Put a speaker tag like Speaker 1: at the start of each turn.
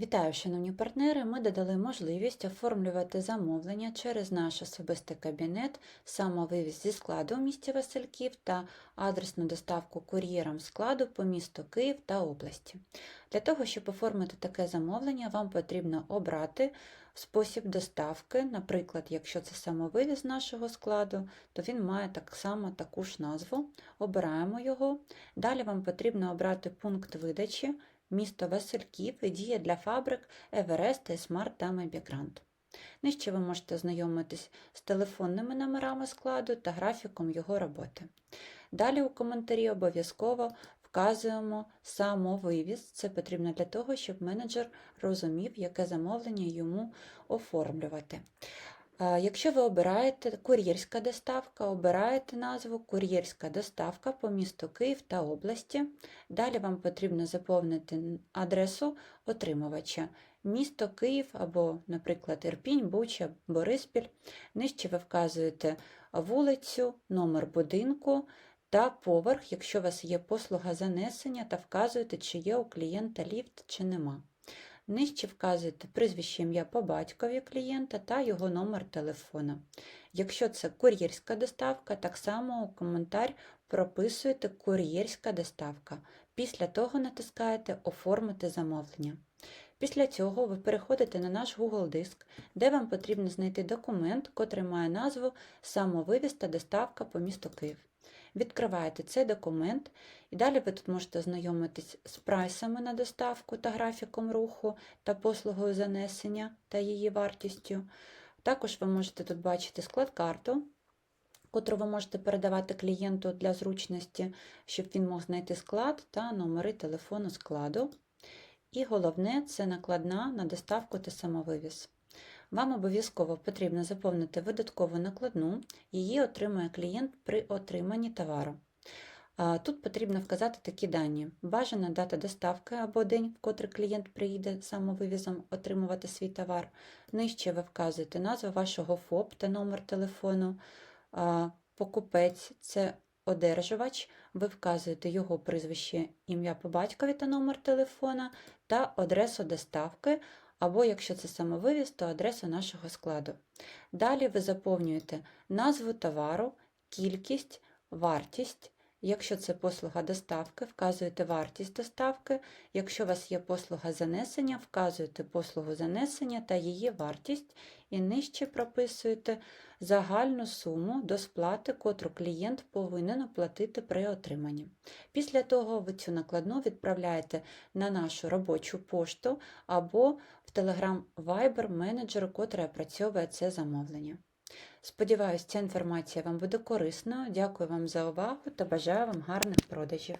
Speaker 1: Вітаю, шановні партнери! Ми додали можливість оформлювати замовлення через наш особистий кабінет, самовивіз зі складу в місті Васильків та адресну доставку кур'єром складу по місту Київ та області. Для того, щоб оформити таке замовлення, вам потрібно обрати спосіб доставки. Наприклад, якщо це самовивіз нашого складу, то він має так само таку ж назву. Обираємо його. Далі вам потрібно обрати пункт видачі місто Васильків і діє для фабрик Еверест, Смарт та Мебігрант. Нижче ви можете ознайомитись з телефонними номерами складу та графіком його роботи. Далі у коментарі обов'язково вказуємо самовивіз. Це потрібно для того, щоб менеджер розумів, яке замовлення йому оформлювати. Якщо ви обираєте кур'єрська доставка, обираєте назву Кур'єрська доставка по місту Київ та області. Далі вам потрібно заповнити адресу отримувача. Місто Київ або, наприклад, Ірпінь, Буча, Бориспіль. Нижче ви вказуєте вулицю, номер будинку та поверх, якщо у вас є послуга занесення, та вказуєте, чи є у клієнта ліфт, чи нема. Нижче вказуєте прізвище ім'я по батькові клієнта та його номер телефона. Якщо це кур'єрська доставка, так само у коментар прописуєте кур'єрська доставка. Після того натискаєте Оформити замовлення. Після цього ви переходите на наш Google диск, де вам потрібно знайти документ, котрий має назву Самовивіз та доставка по місту Київ. Відкриваєте цей документ, і далі ви тут можете ознайомитись з прайсами на доставку та графіком руху та послугою занесення та її вартістю. Також ви можете тут бачити склад-карту, котру ви можете передавати клієнту для зручності, щоб він мог знайти склад та номери телефону складу. І головне це накладна на доставку та самовивіз. Вам обов'язково потрібно заповнити видаткову накладну, її отримує клієнт при отриманні товару. Тут потрібно вказати такі дані: бажана дата доставки або день, в котрий клієнт приїде самовивізом отримувати свій товар. Нижче ви вказуєте назву вашого ФОП та номер телефону. Покупець це одержувач, ви вказуєте його прізвище, ім'я по батькові та номер телефона та адресу доставки, або якщо це самовивіз, то адресу нашого складу. Далі ви заповнюєте назву товару, кількість, вартість. Якщо це послуга доставки, вказуєте вартість доставки. Якщо у вас є послуга занесення, вказуєте послугу занесення та її вартість, і нижче прописуєте загальну суму до сплати, котру клієнт повинен оплатити при отриманні. Після того ви цю накладну відправляєте на нашу робочу пошту або в Telegram Viber менеджеру, котрий опрацьовує це замовлення. Сподіваюсь, ця інформація вам буде корисною. Дякую вам за увагу та бажаю вам гарних продажів.